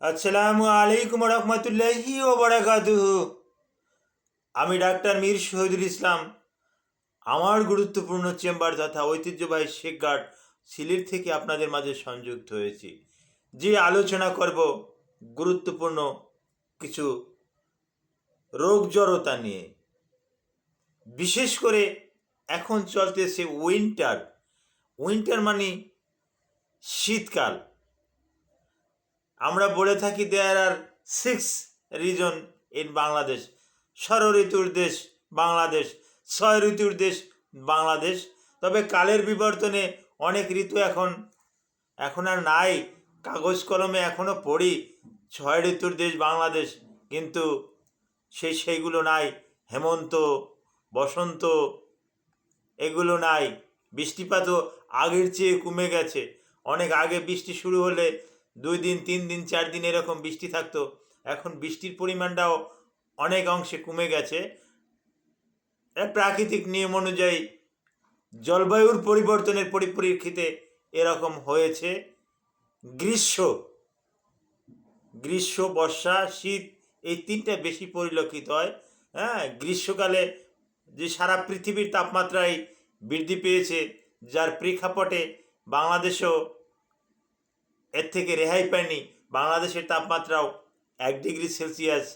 আসসালামু আলাইকুম রহমতুল্লাহি ও বারাকাতুহু আমি ডাক্তার মীর শহীদুল ইসলাম। আমার গুরুত্বপূর্ণ চেম্বার তথা ঐতিহ্যবাহী শেখ গার্ড সিলেট থেকে আপনাদের মাঝে সংযুক্ত হয়েছি। যে আলোচনা করব গুরুত্বপূর্ণ কিছু রোগ জড়তা নিয়ে। বিশেষ করে এখন চলতেছে উইন্টার উইন্টার মানে শীতকাল। আমরা বলে থাকি there are six reason in Bangladesh ষড় ঋতুর দেশ বাংলাদেশ ছয় ঋতুর দেশ বাংলাদেশ। তবে কালের বিবর্তনে অনেক ঋতু এখন এখন আর নাই। কাগজ কলমে এখনও পড়ি, ছয় ঋতুর দেশ বাংলাদেশ। কিন্তু সেই সেইগুলো নাই। হেমন্ত, বসন্ত, এগুলো নাই। বৃষ্টিপাতও আগের চেয়ে কমে গেছে। অনেক আগে বৃষ্টি শুরু হলে দুই দিন, তিন দিন, চার দিন এরকম বৃষ্টি থাকতো। এখন বৃষ্টির পরিমাণটাও অনেক অংশে কমে গেছে। প্রাকৃতিক নিয়ম অনুযায়ী জলবায়ুর পরিবর্তনের পরিপ্রেক্ষিতে এরকম হয়েছে। গ্রীষ্ম গ্রীষ্ম, বর্ষা, শীত এই তিনটা বেশি পরিলক্ষিত হয়। হ্যাঁ গ্রীষ্মকালে যে সারা পৃথিবীর তাপমাত্রায় বৃদ্ধি পেয়েছে, যার প্রেক্ষাপটে বাংলাদেশও এর থেকে রেহাই পায়নি। বাংলাদেশের তাপমাত্রাও এক ডিগ্রি সেলসিয়াস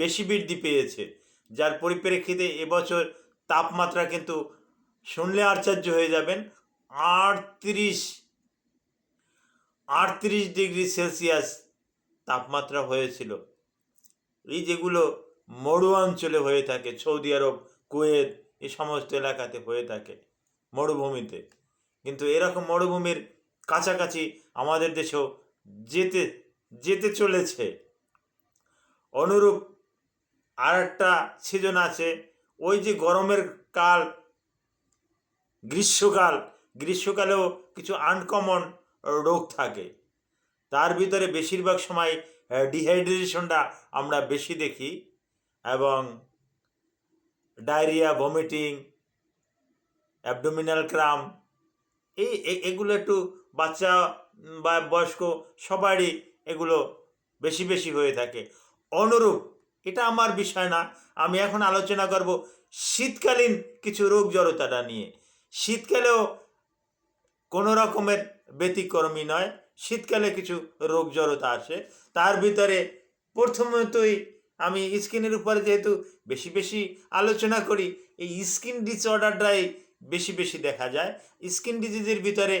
বেশি বৃদ্ধি পেয়েছে, যার পরিপ্রেক্ষিতে এবছর তাপমাত্রা কিন্তু শুনলে আশ্চর্য হয়ে যাবেন আটত্রিশ আটত্রিশ ডিগ্রি সেলসিয়াস তাপমাত্রা হয়েছিল। এই যেগুলো মরু অঞ্চলে হয়ে থাকে, সৌদি আরব, কুয়েত, এই সমস্ত এলাকাতে হয়ে থাকে মরুভূমিতে। কিন্তু এরকম মরুভূমির কাছাকাছি আমাদের দেশেও যেতে যেতে চলেছে। অনুরূপ আর একটা সিজন আছে, ওই যে গরমের কাল, গ্রীষ্মকাল, গ্রীষ্মকালেও কিছু আনকমন রোগ থাকে। তার ভিতরে বেশিরভাগ সময় ডিহাইড্রেশনটা আমরা বেশি দেখি এবং ডায়রিয়া ভমিটিং অ্যাবডোমিনাল ক্রাম এই এগুলো একটু বাচ্চা বা বয়স্ক সবারই এগুলো বেশি বেশি হয়ে থাকে। অনুরূপ, এটা আমার বিষয় না। আমি এখন আলোচনা করব শীতকালীন কিছু রোগ জড়তাটা নিয়ে। শীতকালেও কোনো রকমের ব্যতিক্রমী নয়। শীতকালে কিছু রোগ জড়তা আসে। তার ভিতরে প্রথমতই আমি স্কিনের উপরে যেহেতু বেশি বেশি আলোচনা করি, এই স্কিন ডিসঅর্ডারটাই বেশি বেশি দেখা যায়। স্কিন ডিজিজের ভিতরে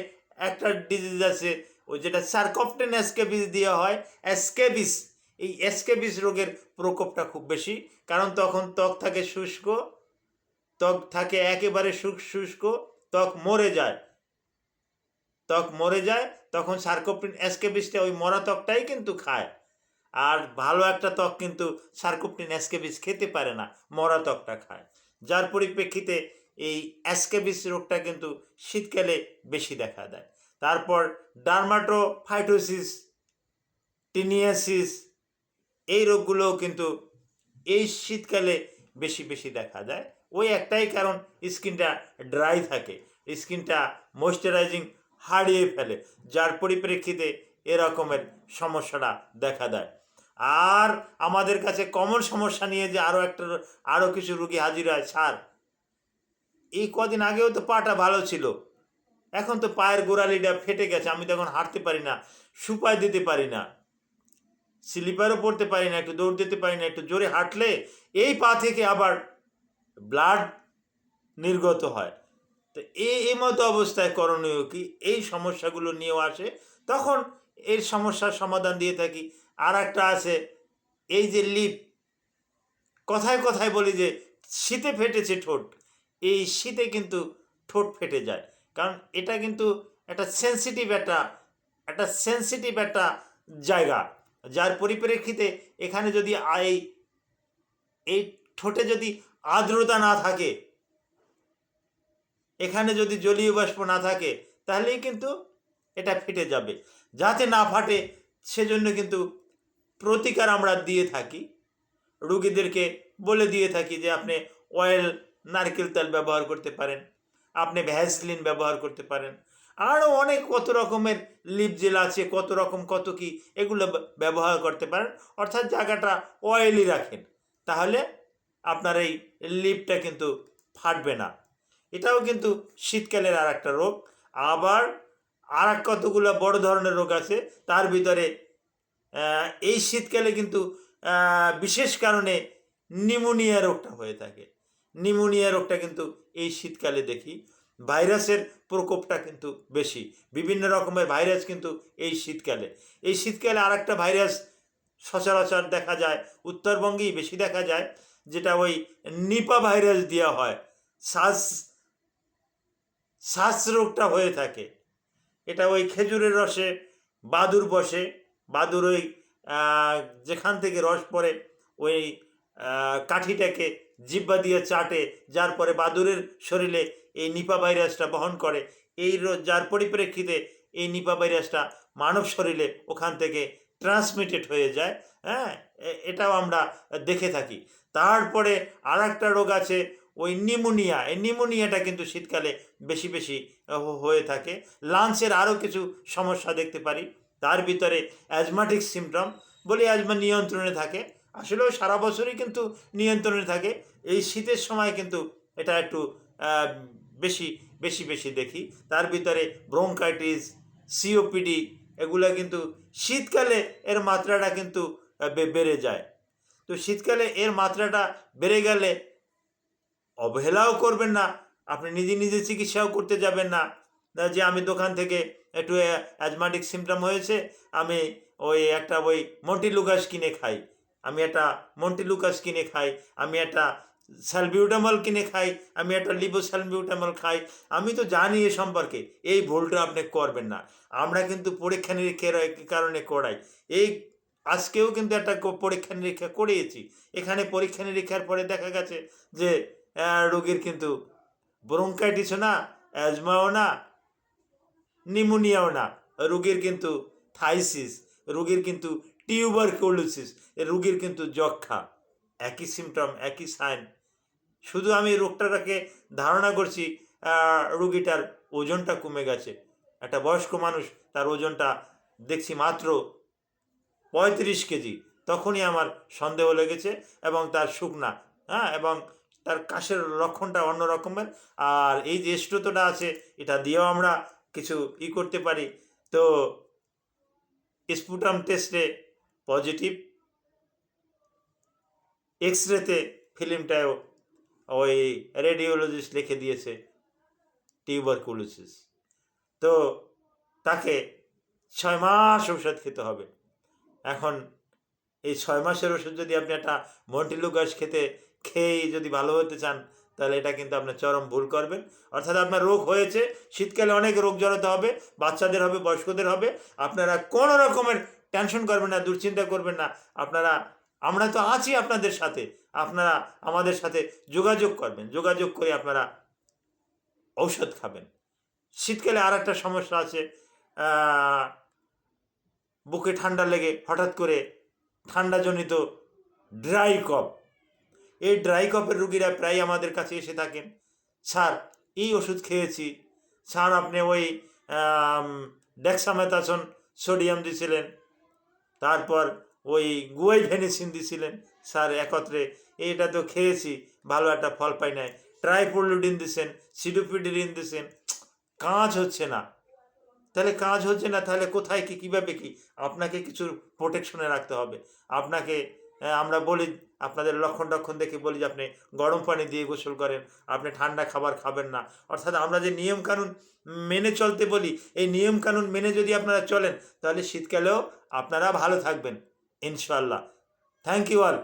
একটা ডিজিজ আছে, ওই যেটা সার্কপটেন অ্যাসকেবিস দেওয়া হয় অ্যাসকেবিস এই অ্যাসকেবিস রোগের প্রকোপটা খুব বেশি, কারণ তখন ত্বক থাকে শুষ্ক, ত্বক থাকে একেবারে শুষ্ক, ত্বক মরে যায়। ত্বক মরে যায়, তখন সার্কোপ্টিন অ্যাসকেবিসটা ওই মরা ত্বকটাই কিন্তু খায়। আর ভালো একটা ত্বক কিন্তু সার্কোপ্টিন অ্যাসকেবিস খেতে পারে না, মরা ত্বকটা খায়। যার পরিপ্রেক্ষিতে এই অ্যাসকেবিস রোগটা কিন্তু শীতকালে বেশি দেখা দেয়। তারপর ডার্মাটোফাইটোসিস, টিনিয়াসিস, এই রোগগুলোও কিন্তু এই শীতকালে বেশি বেশি দেখা যায়। ওই একটাই কারণ, স্কিনটা ড্রাই থাকে। স্কিনটা ময়শ্চারাইজিং হারিয়ে ফেলে, যার পরিপ্রেক্ষিতে এরকমের সমস্যাটা দেখা দেয়। আর আমাদের কাছে কমন সমস্যা নিয়ে যে আরও একটা আরও কিছু রুগী হাজির হয় ছাড় এই কদিন আগেও তো পাটা ভালো ছিল। এখন তো পায়ের গোড়ালিটা ফেটে গেছে, আমি তখন হাঁটতে পারি না, সুপায় দিতে পারি না। স্লিপারও পড়তে পারি না, একটু দৌড় দিতে পারি না, একটু জোরে হাঁটলে এই পা থেকে আবার ব্লাড নির্গত হয়। তো এই এই মতো অবস্থায় করণীয় কি? এই সমস্যাগুলো নিয়েও আসে, তখন এর সমস্যার সমাধান দিয়ে থাকি। আর একটা আছে, এই যে লিপ, কথায় কথায় বলি যে, শীতে ফেটেছে ঠোঁট, এই শীতে কিন্তু ঠোঁট ফেটে যায়। কারণ এটা কিন্তু একটা সেন্সিটিভ একটা একটা সেন্সিটিভ একটা জায়গা। যার পরিপ্রেক্ষিতে এখানে যদি এই এই ঠোঁটে যদি আর্দ্রতা না থাকে, এখানে যদি জলীয় বাষ্প না থাকে, তাহলেই কিন্তু এটা ফেটে যাবে। যাতে না ফাটে, সেজন্য কিন্তু প্রতিকার আমরা দিয়ে থাকি। রুগীদেরকে বলে দিয়ে থাকি যে আপনি অয়েল নারকেল তেল ব্যবহার করতে পারেন। আপনি ভ্যাসলিন ব্যবহার করতে পারেন। আরও অনেক কত রকমের লিপ জেল আছে, কত রকম কত কি, এগুলো ব্যবহার করতে পারেন। অর্থাৎ জায়গাটা অয়েলি রাখেন। তাহলে আপনার এই লিপটা কিন্তু ফাটবে না। এটাও কিন্তু শীতকালের আর একটা রোগ। আবার আর এক কতগুলো বড় ধরনের রোগ আছে, তার ভিতরে এই শীতকালে কিন্তু বিশেষ কারণে নিউমোনিয়া রোগটা হয়ে থাকে। নিউমোনিয়া রোগটা কিন্তু এই শীতকালে দেখি। ভাইরাসের প্রকোপটা কিন্তু বেশি। বিভিন্ন রকমের ভাইরাস কিন্তু এই শীতকালে। এই শীতকালে আর একটা ভাইরাস সচরাচর দেখা যায়, উত্তরবঙ্গেই বেশি দেখা যায়, যেটা ওই নিপা ভাইরাস দেওয়া হয়। শ্বাস শ্বাস রোগটা হয়ে থাকে। এটা ওই খেজুরের রসে, বাদুর বসে, বাদুর ওই যেখান থেকে রস পড়ে, ওই কাঠিটাকে জিব্বা দিয়ে চাটে, যার পরে বাদুরের শরীরে এই নিপা ভাইরাসটা বহন করে। এই যার পরিপ্রেক্ষিতে এই নিপা ভাইরাসটা মানব শরীরে ওখান থেকে ট্রান্সমিটেড হয়ে যায়। হ্যাঁ এটাও আমরা দেখে থাকি। তারপরে আর একটা রোগ আছে, ওই নিমোনিয়া। এই নিমোনিয়াটা কিন্তু শীতকালে বেশি বেশি হয়ে থাকে। লাঞ্চের আরও কিছু সমস্যা দেখতে পারি। তার ভিতরে অ্যাজমাটিক সিমটম বলি অ্যাজমা নিয়ন্ত্রণে থাকে। আসলেও সারা বছরই কিন্তু নিয়ন্ত্রণে থাকে। এই শীতের সময় কিন্তু এটা একটু বেশি বেশি বেশি দেখি। তার ভিতরে ব্রোঙ্কাইটিস সিওপিডি এগুলো কিন্তু শীতকালে এর মাত্রাটা কিন্তু বেড়ে যায়। তো শীতকালে এর মাত্রাটা বেড়ে গেলে অবহেলাও করবেন না, আপনি নিজে নিজে চিকিৎসাও করতে যাবেন না। যে আমি দোকান থেকে একটু অ্যাজমাটিক সিমটম হয়েছে, আমি ওই একটা ওই মন্টিলুকাস কিনে খাই। আমি একটা মন্টিলুকাস কিনে খাই, আমি একটা স্যালবিউটামল কিনে খাই, আমি একটা লিবো স্যালবিউটামল খাই, আমি তো জানি এ সম্পর্কে, এই ভুলটা আপনি করবেন না। আমরা কিন্তু পরীক্ষা নিরীক্ষার কারণে করাই? এই আজকেও কিন্তু একটা পরীক্ষা নিরীক্ষা করিয়েছি। এখানে পরীক্ষা নিরীক্ষার পরে দেখা গেছে যে রোগীর কিন্তু ব্রঙ্কাইটিসও না, অ্যাজমাও না, নিমোনিয়াও না। রোগীর কিন্তু থাইসিস, রোগীর কিন্তু টিউবারকুলোসিস, রোগীর কিন্তু যক্ষা একই সিমটম একই সাইন শুধু আমি রোগটাকে ধারণা করছি রুগীটার ওজনটা কমে গেছে। একটা বয়স্ক মানুষ তার ওজনটা দেখছি মাত্র পঁয়ত্রিশ কেজি। তখনই আমার সন্দেহ লেগেছে এবং তার শুকনা হ্যাঁ এবং তার কাশের লক্ষণটা অন্য রকমের। আর এই যে স্টোতটা আছে, এটা দিয়েও আমরা কিছু ই করতে পারি। তো স্পুটাম টেস্টে পজিটিভ এক্স রেতে ফিল্মটাও ওই রেডিওলজিস্ট লিখে দিয়েছে টিউবারকুলোসিস তো তাকে ছয় মাস ওষুধ খেতে হবে। এখন এই ছয় মাসের ওষুধ যদি আপনি একটা মন্টিলুকাস খেতে, খেয়েই যদি ভালো হতে চান, তাহলে এটা কিন্তু আপনার চরম ভুল করবেন। অর্থাৎ আপনার রোগ হয়েছে, শীতকালে অনেক রোগ জড়াতে হবে, বাচ্চাদের হবে, বয়স্কদের হবে। আপনারা কোনো রকমের টেনশন করবেন না, দুশ্চিন্তা করবেন না। আপনারা আমরা তো আছি আপনাদের সাথে। আপনারা আমাদের সাথে যোগাযোগ করবেন। যোগাযোগ করে আপনারা ঔষধ খাবেন। শীতকালে আর একটা সমস্যা আছে বুকে ঠান্ডা লেগে হঠাৎ করে ঠান্ডাজনিত ড্রাই কফ। এই ড্রাই কফের রুগীরা প্রায় আমাদের কাছে এসে থাকেন। স্যার, এই ওষুধ খেয়েছি। স্যার, আপনি ওই ডেক্সামেথাসন সোডিয়াম দিছিলেন। তারপর ওই গুয়াই ভেনিসিন দিছিলেন স্যার, একত্রে এটা তো খেয়েছি, ভালো একটা ফল পাই নাই। ট্রাইপোলুডিন দিছেন সিডোপিডিন দিছেন কাজ হচ্ছে না। তাহলে কাজ হচ্ছে না, তাহলে কোথায় কি, কীভাবে কি? আপনাকে কিছু প্রোটেকশনে রাখতে হবে। আপনাকে আমরা বলি, আপনাদের লক্ষণ টক্ষণ দেখে বলি যে আপনি গরম পানি দিয়ে গোসল করেন, আপনি ঠান্ডা খাবার খাবেন না। অর্থাৎ আমরা যে নিয়ম কানুন মেনে চলতে বলি, এই নিয়ম কানুন মেনে যদি আপনারা চলেন, তাহলে শীতকালেও আপনারা ভালো থাকবেন। ಇನ್ಶಾ ಅಲ್ಲಾ ಥ್ಯಾಂಕ್ ಯು ಆಲ್